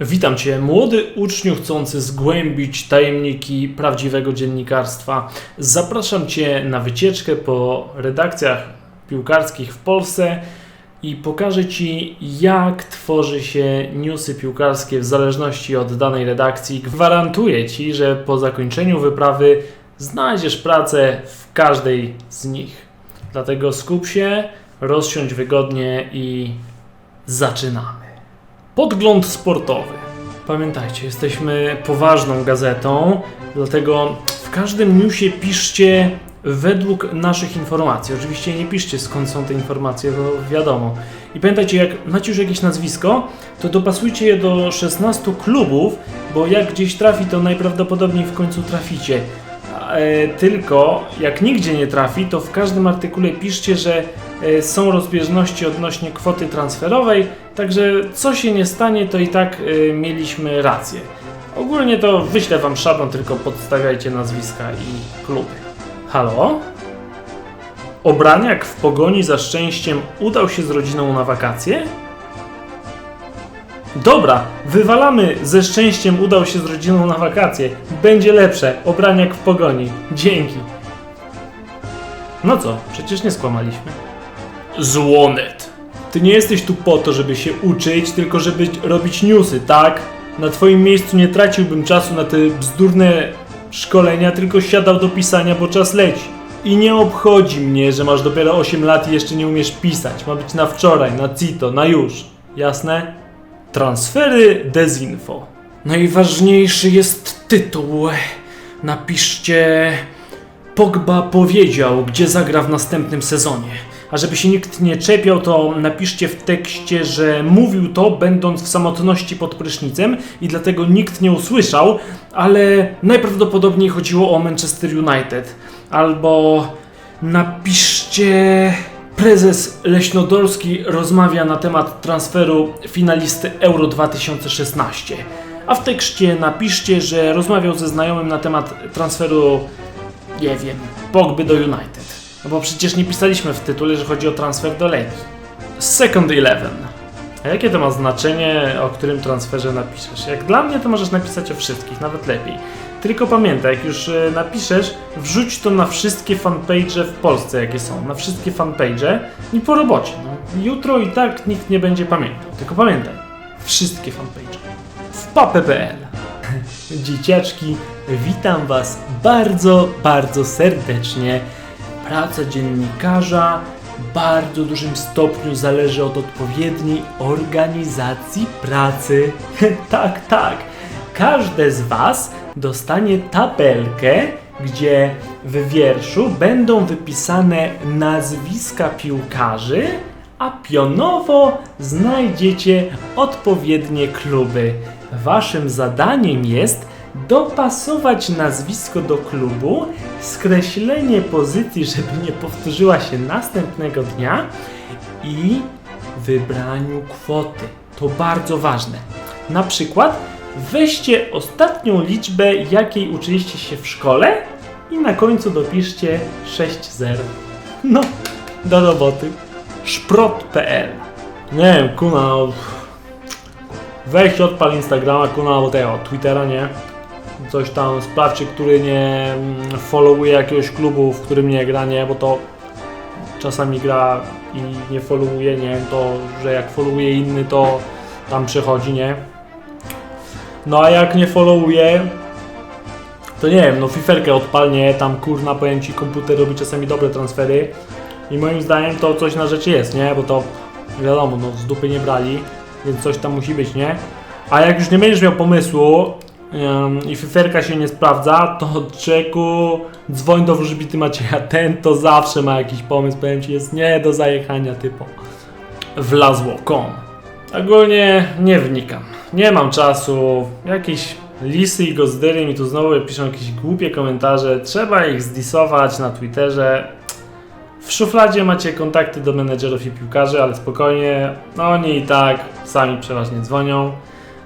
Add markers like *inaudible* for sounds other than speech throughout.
Witam Cię, młody uczniu chcący zgłębić tajemniki prawdziwego dziennikarstwa. Zapraszam Cię na wycieczkę po redakcjach piłkarskich w Polsce i pokażę Ci, jak tworzy się newsy piłkarskie w zależności od danej redakcji. Gwarantuję Ci, że po zakończeniu wyprawy znajdziesz pracę w każdej z nich. Dlatego skup się, rozsiądź wygodnie i zaczynamy. Podgląd sportowy. Pamiętajcie, jesteśmy poważną gazetą, dlatego w każdym newsie piszcie według naszych informacji. Oczywiście nie piszcie skąd są te informacje, to wiadomo. I pamiętajcie, jak macie już jakieś nazwisko, to dopasujcie je do 16 klubów, bo jak gdzieś trafi, to najprawdopodobniej w końcu traficie. E, tylko jak nigdzie nie trafi, to w każdym artykule piszcie, że są rozbieżności odnośnie kwoty transferowej, także co się nie stanie, to i tak e, mieliśmy rację. Ogólnie to wyślę wam szablon, tylko podstawiajcie nazwiska i kluby. Halo? Obraniak w pogoni za szczęściem udał się z rodziną na wakacje? Dobra, wywalamy ze szczęściem udał się z rodziną na wakacje. Będzie lepsze. Obraniak w pogoni. Dzięki. No co, przecież nie skłamaliśmy. Złonet. Ty nie jesteś tu po to, żeby się uczyć, tylko żeby robić newsy, tak? Na twoim miejscu nie traciłbym czasu na te bzdurne szkolenia, tylko siadał do pisania, bo czas leci. I nie obchodzi mnie, że masz dopiero 8 lat i jeszcze nie umiesz pisać. Ma być na wczoraj, na cito, na już. Jasne? Transfery Dezinfo. Najważniejszy jest tytuł. Napiszcie. Pogba powiedział, gdzie zagra w następnym sezonie. A żeby się nikt nie czepiał, to napiszcie w tekście, że mówił to będąc w samotności pod prysznicem i dlatego nikt nie usłyszał, ale najprawdopodobniej chodziło o Manchester United. Albo napiszcie. Prezes Leśnodolski rozmawia na temat transferu finalisty Euro 2016. A w tekście napiszcie, że rozmawiał ze znajomym na temat transferu, nie wiem, Pogby do United. No bo przecież nie pisaliśmy w tytule, że chodzi o transfer do Legii. Second Eleven. A jakie to ma znaczenie, o którym transferze napiszesz? Jak dla mnie to możesz napisać o wszystkich, nawet lepiej. Tylko pamiętaj, jak już e, napiszesz, wrzuć to na wszystkie fanpage w Polsce, jakie są. Na wszystkie fanpage i po robocie. No. Jutro i tak nikt nie będzie pamiętał. Tylko pamiętaj, wszystkie fanpage. W papę.pl *laughs* Dzieciaczki, witam Was bardzo, bardzo serdecznie. Praca dziennikarza w bardzo dużym stopniu zależy od odpowiedniej organizacji pracy. *laughs* tak, tak. Każde z Was dostanie tabelkę, gdzie w wierszu będą wypisane nazwiska piłkarzy, a pionowo znajdziecie odpowiednie kluby. Waszym zadaniem jest dopasować nazwisko do klubu, skreślenie pozycji, żeby nie powtórzyła się następnego dnia i wybraniu kwoty. To bardzo ważne. Na przykład weźcie ostatnią liczbę, jakiej uczyliście się w szkole i na końcu dopiszcie 6-0. No, do roboty. Szprot.pl Nie wiem, kuna, weź odpal Instagrama, kuna, albo tego, Twittera, nie? Coś tam, sprawdźcie, który nie mm, followuje jakiegoś klubu, w którym nie gra, nie? Bo to czasami gra i nie followuje, nie? To, że jak followuje inny, to tam przychodzi, nie? No a jak nie followuje, to nie wiem, no fiferkę odpalnie, tam kurna powiem ci, komputer robi czasami dobre transfery i moim zdaniem to coś na rzeczy jest, nie? Bo to wiadomo, no z dupy nie brali, więc coś tam musi być, nie? A jak już nie będziesz miał pomysłu i fiferka się nie sprawdza, to czeku, dzwoń do wróżbity Macieja, ten to zawsze ma jakiś pomysł, powiem ci, jest nie do zajechania typu. Wlazło.com Ogólnie nie wnikam. Nie mam czasu. Jakieś lisy i gozdyry mi tu znowu piszą jakieś głupie komentarze. Trzeba ich zdisować na Twitterze. W szufladzie macie kontakty do menedżerów i piłkarzy, ale spokojnie. No oni i tak sami przeważnie dzwonią.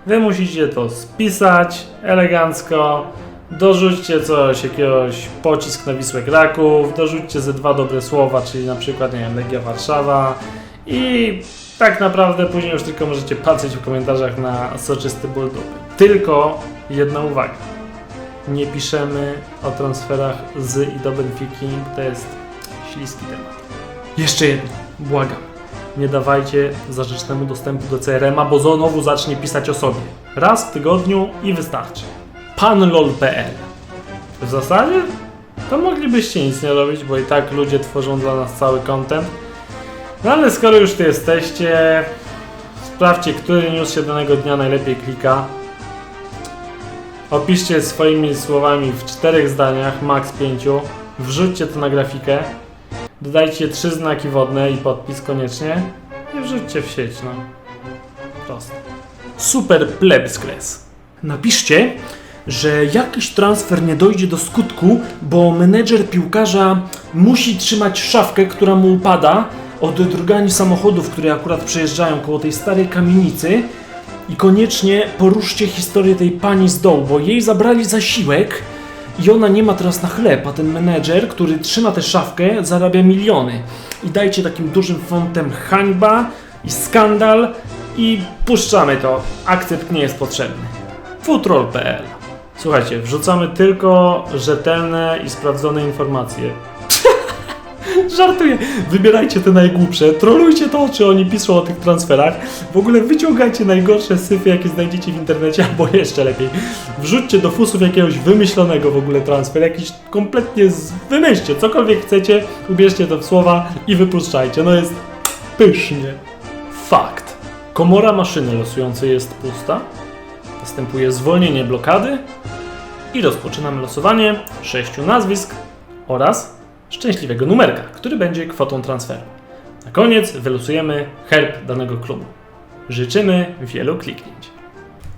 Wy musicie to spisać elegancko. Dorzućcie coś, jakiegoś pocisk na Wisłę Kraków, dorzućcie ze dwa dobre słowa, czyli na przykład, nie wiem, Legia Warszawa i Tak naprawdę później już tylko możecie patrzeć w komentarzach na soczysty ból dupy. Tylko jedna uwaga. Nie piszemy o transferach z i do Benfiki, to jest śliski temat. Jeszcze jedno, błagam. Nie dawajcie zarzecznemu dostępu do CRM-a, bo znowu zacznie pisać o sobie. Raz w tygodniu i wystarczy. panlol.pl W zasadzie to moglibyście nic nie robić, bo i tak ludzie tworzą dla nas cały content. No ale skoro już tu jesteście, sprawdźcie, który news się danego dnia najlepiej klika. Opiszcie swoimi słowami w czterech zdaniach, max pięciu. Wrzućcie to na grafikę. Dodajcie trzy znaki wodne i podpis koniecznie. I wrzućcie w sieć, no. Proste. Super plebskres. Napiszcie, że jakiś transfer nie dojdzie do skutku, bo menedżer piłkarza musi trzymać szafkę, która mu upada od drgani samochodów, które akurat przejeżdżają koło tej starej kamienicy i koniecznie poruszcie historię tej pani z dołu, bo jej zabrali zasiłek i ona nie ma teraz na chleb, a ten menedżer, który trzyma tę szafkę, zarabia miliony. I dajcie takim dużym fontem hańba i skandal i puszczamy to. Akcept nie jest potrzebny. Futrol.pl Słuchajcie, wrzucamy tylko rzetelne i sprawdzone informacje. *laughs* Żartuję. Wybierajcie te najgłupsze, trolujcie to, czy oni piszą o tych transferach. W ogóle wyciągajcie najgorsze syfy, jakie znajdziecie w internecie, *laughs* albo jeszcze lepiej. Wrzućcie do fusów jakiegoś wymyślonego w ogóle transfer, jakiś kompletnie z... wymyślcie, cokolwiek chcecie, ubierzcie to w słowa i wypuszczajcie. No jest pysznie. Fakt. Komora maszyny losującej jest pusta. Następuje zwolnienie blokady i rozpoczynamy losowanie sześciu nazwisk oraz szczęśliwego numerka, który będzie kwotą transferu. Na koniec wylosujemy herb danego klubu. Życzymy wielu kliknięć.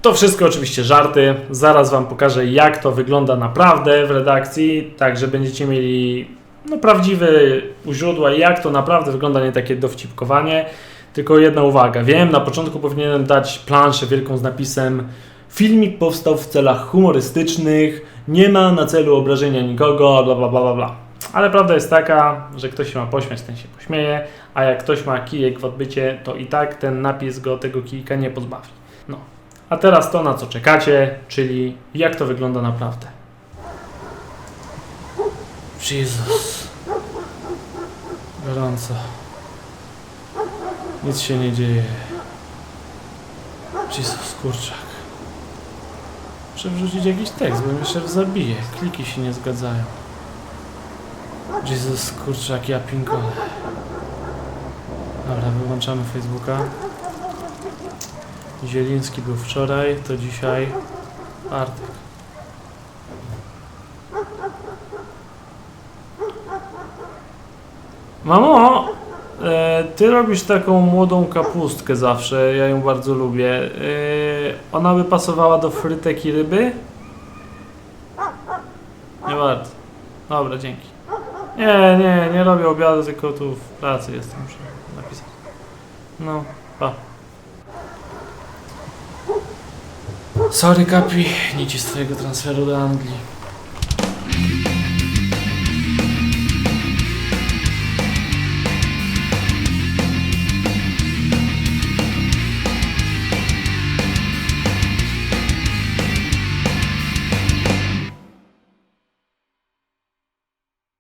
To wszystko oczywiście żarty. Zaraz Wam pokażę, jak to wygląda naprawdę w redakcji, tak że będziecie mieli no, prawdziwy u źródła, jak to naprawdę wygląda, nie takie dowcipkowanie. Tylko jedna uwaga. Wiem, na początku powinienem dać planszę wielką z napisem Filmik powstał w celach humorystycznych, nie ma na celu obrażenia nikogo, bla bla bla bla bla. Ale prawda jest taka, że ktoś się ma pośmiać, ten się pośmieje, a jak ktoś ma kijek w odbycie, to i tak ten napis go tego kijka nie pozbawi. No. A teraz to, na co czekacie, czyli jak to wygląda naprawdę. Jezus. Gorąco. Nic się nie dzieje. Jezus, kurczak. Muszę wrzucić jakiś tekst, bo mnie szef zabije. Kliki się nie zgadzają. Jezus, kurczak, ja pinkole. Dobra, wyłączamy Facebooka. Zieliński był wczoraj, to dzisiaj Artek. Mamo, e, ty robisz taką młodą kapustkę zawsze, ja ją bardzo lubię. E, ona by pasowała do frytek i ryby? Nie bardzo. Dobra, dzięki. Nie, nie, nie robię obiadu, tylko tu w pracy jestem, muszę napisać. No, pa. Sorry, Kapi, nic z twojego transferu do Anglii.